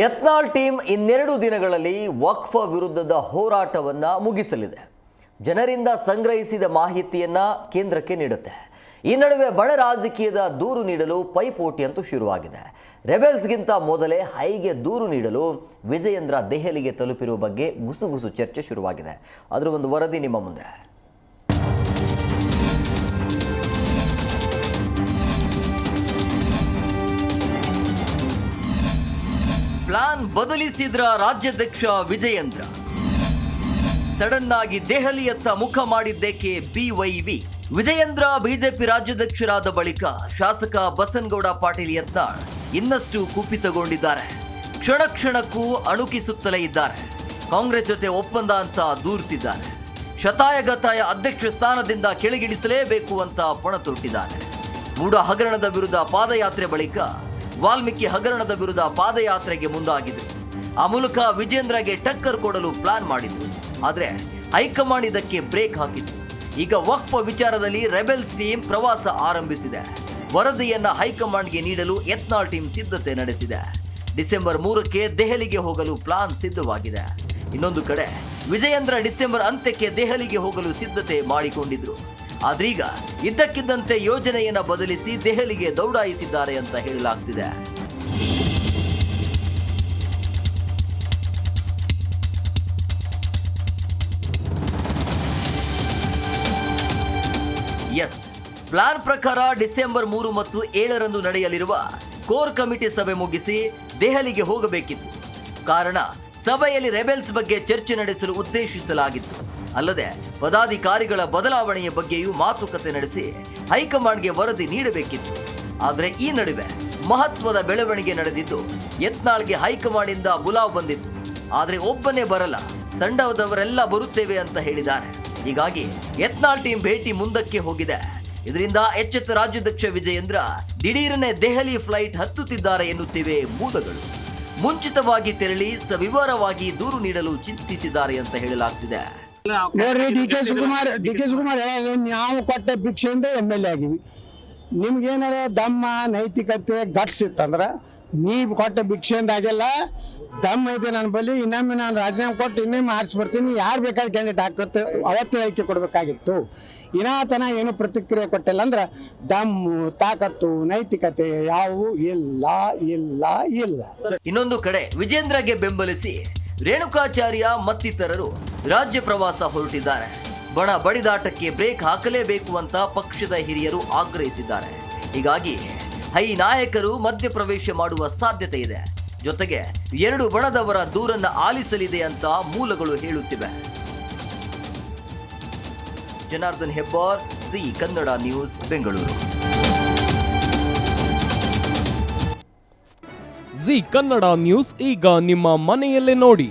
Yatnal team ಇನ್ನೆರಡು ದಿನಗಳಲ್ಲಿ ವಕ್ಫ ವಿರುದ್ಧದ ಹೋರಾಟವನ್ನು ಮುಗಿಸಲಿದೆ. ಜನರಿಂದ ಸಂಗ್ರಹಿಸಿದ ಮಾಹಿತಿಯನ್ನು ಕೇಂದ್ರಕ್ಕೆ ನೀಡುತ್ತೆ. ಈ ನಡುವೆ ಬಣ ರಾಜಕೀಯದ ದೂರು ನೀಡಲು ಪೈಪೋಟಿ ಅಂತೂ ಶುರುವಾಗಿದೆ. ರೆಬೆಲ್ಸ್ಗಿಂತ ಮೊದಲೇ ಹೈಗೆ ದೂರು ನೀಡಲು ವಿಜಯೇಂದ್ರ ದೆಹಲಿಗೆ ತಲುಪಿರುವ ಬಗ್ಗೆ ಗುಸುಗುಸು ಚರ್ಚೆ ಶುರುವಾಗಿದೆ. ಅದರ ಒಂದು ವರದಿ ನಿಮ್ಮ ಮುಂದೆ. ಪ್ಲಾನ್ ಬದಲಿಸಿದ್ರ ರಾಜ್ಯಾಧ್ಯಕ್ಷ ವಿಜಯೇಂದ್ರ. ಸಡನ್ ಆಗಿ ದೆಹಲಿಯತ್ತ ಮುಖ ಮಾಡಿದ್ದೇಕೆ ಬಿವೈವಿ ವಿಜಯೇಂದ್ರ ಬಿಜೆಪಿ ರಾಜ್ಯಾಧ್ಯಕ್ಷರಾದ ಬಳಿಕ ಶಾಸಕ ಬಸನಗೌಡ ಪಾಟೀಲ್ ಯತ್ನಾಳ್ ಇನ್ನಷ್ಟು ಕುಪಿತಗೊಂಡಿದ್ದಾರೆ. ಕ್ಷಣ ಕ್ಷಣಕ್ಕೂ ಅಣುಕಿಸುತ್ತಲೇ ಇದ್ದಾರೆ. ಕಾಂಗ್ರೆಸ್ ಜೊತೆ ಒಪ್ಪಂದ ಅಂತ ದೂರುತ್ತಿದ್ದಾರೆ ಶತಾಯಗತಾಯ ಅಧ್ಯಕ್ಷ ಸ್ಥಾನದಿಂದ ಕೆಳಗಿಳಿಸಲೇಬೇಕು ಅಂತ ಪಣ ತೊಟ್ಟಿದ್ದಾರೆ. ಮೂಡ ಹಗರಣದ ವಿರುದ್ಧ ಪಾದಯಾತ್ರೆ ಬಳಿಕ ವಾಲ್ಮೀಕಿ ಹಗರಣದ ವಿರುದ್ಧ ಪಾದಯಾತ್ರೆಗೆ ಮುಂದಾಗಿದ್ರು. ಆ ಮೂಲಕ ವಿಜೇಂದ್ರಗೆ ಟಕ್ಕರ್ ಕೊಡಲು ಪ್ಲಾನ್ ಮಾಡಿದ್ರು. ಆದರೆ ಹೈಕಮಾಂಡ್ ಇದಕ್ಕೆ ಬ್ರೇಕ್ ಹಾಕಿತ್ತು. ಈಗ ವಕ್ಫ ವಿಚಾರದಲ್ಲಿ ರೆಬೆಲ್ಸ್ ಟೀಮ್ ಪ್ರವಾಸ ಆರಂಭಿಸಿದೆ. ವರದಿಯನ್ನ ಹೈಕಮಾಂಡ್ಗೆ ನೀಡಲು ಯತ್ನಾಳ್ ಟೀಮ್ ಸಿದ್ಧತೆ ನಡೆಸಿದೆ. ಡಿಸೆಂಬರ್ ಮೂರಕ್ಕೆ ದೆಹಲಿಗೆ ಹೋಗಲು ಪ್ಲಾನ್ ಸಿದ್ಧವಾಗಿದೆ. ಇನ್ನೊಂದು ಕಡೆ ವಿಜಯೇಂದ್ರ ಡಿಸೆಂಬರ್ ಅಂತ್ಯಕ್ಕೆ ದೆಹಲಿಗೆ ಹೋಗಲು ಸಿದ್ಧತೆ ಮಾಡಿಕೊಂಡಿದ್ರು. ಆದ್ರೀಗ ಇದ್ದಕ್ಕಿದ್ದಂತೆ ಯೋಜನೆಯನ್ನ ಬದಲಿಸಿ ದೆಹಲಿಗೆ ದೌಡಾಯಿಸಿದ್ದಾರೆ ಅಂತ ಹೇಳಲಾಗ್ತಿದೆ. ಎಸ್, ಪ್ಲಾನ್ ಪ್ರಕಾರ ಡಿಸೆಂಬರ್ ಮೂರು ಮತ್ತು ಏಳರಂದು ನಡೆಯಲಿರುವ ಕೋರ್ ಕಮಿಟಿ ಸಭೆ ಮುಗಿಸಿ ದೆಹಲಿಗೆ ಹೋಗಬೇಕಿತ್ತು. ಕಾರಣ, ಸಭೆಯಲ್ಲಿ ರೆಬೆಲ್ಸ್ ಬಗ್ಗೆ ಚರ್ಚೆ ನಡೆಸಲು ಉದ್ದೇಶಿಸಲಾಗಿತ್ತು. ಅಲ್ಲದೆ ಪದಾಧಿಕಾರಿಗಳ ಬದಲಾವಣೆಯ ಬಗ್ಗೆಯೂ ಮಾತುಕತೆ ನಡೆಸಿ ಹೈಕಮಾಂಡ್ಗೆ ವರದಿ ನೀಡಬೇಕಿತ್ತು. ಆದರೆ ಈ ನಡುವೆ ಮಹತ್ವದ ಬೆಳವಣಿಗೆ ನಡೆದಿದ್ದು ಯತ್ನಾಳ್ಗೆ ಹೈಕಮಾಂಡಿಂದ ಬುಲಾವ್ ಬಂದಿತ್ತು. ಆದರೆ ಒಬ್ಬನೇ ಬರಲ್ಲ, ತಂಡದವರೆಲ್ಲ ಬರುತ್ತೇವೆ ಅಂತ ಹೇಳಿದ್ದಾರೆ. ಹೀಗಾಗಿ ಯತ್ನಾಳ್ ಟೀಮ್ ಭೇಟಿ ಮುಂದಕ್ಕೆ ಹೋಗಿದೆ. ಇದರಿಂದ ಎಚ್ಚೆತ್ತ ರಾಜ್ಯಾಧ್ಯಕ್ಷ ವಿಜಯೇಂದ್ರ ದಿಢೀರನೆ ದೆಹಲಿ ಫ್ಲೈಟ್ ಹತ್ತುತ್ತಿದ್ದಾರೆ ಎನ್ನುತ್ತಿವೆ ಮೂಲಗಳು. ಮುಂಚಿತವಾಗಿ ತೆರಳಿ ಸವಿವರವಾಗಿ ದೂರು ನೀಡಲು ಚಿಂತಿಸಿದ್ದಾರೆ ಅಂತ ಹೇಳಲಾಗ್ತಿದೆ. ನೋಡ್ರಿ D K Shivakumar D K Shivakumar ಹೇಳೋದು ನಾವು ಕೊಟ್ಟ ಭಿಕ್ಷೆಯಿಂದ ಎಂ ಎಲ್ ಎ ಆಗಿವಿ ನಿಮ್ಗೇನಾರ ದಮ್ಮ ನೈತಿಕತೆ ಗಟ್ಸ್ ಇತ್ತಂದ್ರೆ ನೀವು ಕೊಟ್ಟ ಭಿಕ್ಷೆಯಿಂದ ಆಗಿಲ್ಲ ದಮ್ ಐತೆ ನನ್ನ ಬಳಿ ಇನ್ನೊಮ್ಮೆ ನಾನು ರಾಜೀನಾಮೆ ಕೊಟ್ಟು ಇನ್ನೊಮ್ಮೆ ಆರಿಸ್ಬಿಡ್ತೀನಿ ಯಾರು ಬೇಕಾದ್ರೆ ಕ್ಯಾಂಡಿಡೇಟ್ ಹಾಕುತ್ತೆ ಅವತ್ತೇ ಆಯ್ಕೆ ಕೊಡಬೇಕಾಗಿತ್ತು. ಇನಾತನ ಏನು ಪ್ರತಿಕ್ರಿಯೆ ಕೊಟ್ಟಿಲ್ಲ ಅಂದ್ರೆ ದಮ್ಮು ತಾಕತ್ತು ನೈತಿಕತೆ ಯಾವುವು ಇಲ್ಲ ಇಲ್ಲ ಇಲ್ಲ. ಇನ್ನೊಂದು ಕಡೆ ವಿಜೇಂದ್ರಗೆ ಬೆಂಬಲಿಸಿ ರೇಣುಕಾಚಾರ್ಯ ಮತ್ತಿತರರು ರಾಜ್ಯ ಪ್ರವಾಸ ಹೊರಟಿದ್ದಾರೆ. ಬಣ ಬಡಿದಾಟಕ್ಕೆ ಬ್ರೇಕ್ ಹಾಕಲೇಬೇಕು ಅಂತ ಪಕ್ಷದ ಹಿರಿಯರು ಆಗ್ರಹಿಸಿದ್ದಾರೆ. ಹೀಗಾಗಿ ಹೈ ನಾಯಕರು ಮಧ್ಯಪ್ರವೇಶ ಮಾಡುವ ಸಾಧ್ಯತೆ ಇದೆ. ಜೊತೆಗೆ ಎರಡು ಬಣದವರ ದೂರನ್ನ ಆಲಿಸಲಿದೆ ಅಂತ ಮೂಲಗಳು ಹೇಳುತ್ತಿವೆ. Janardhan Hebbar, Zee Kannada news, Bengaluru. Zee Kannada news ಈಗ ನಿಮ್ಮ ಮನೆಯಲ್ಲೇ ನೋಡಿ.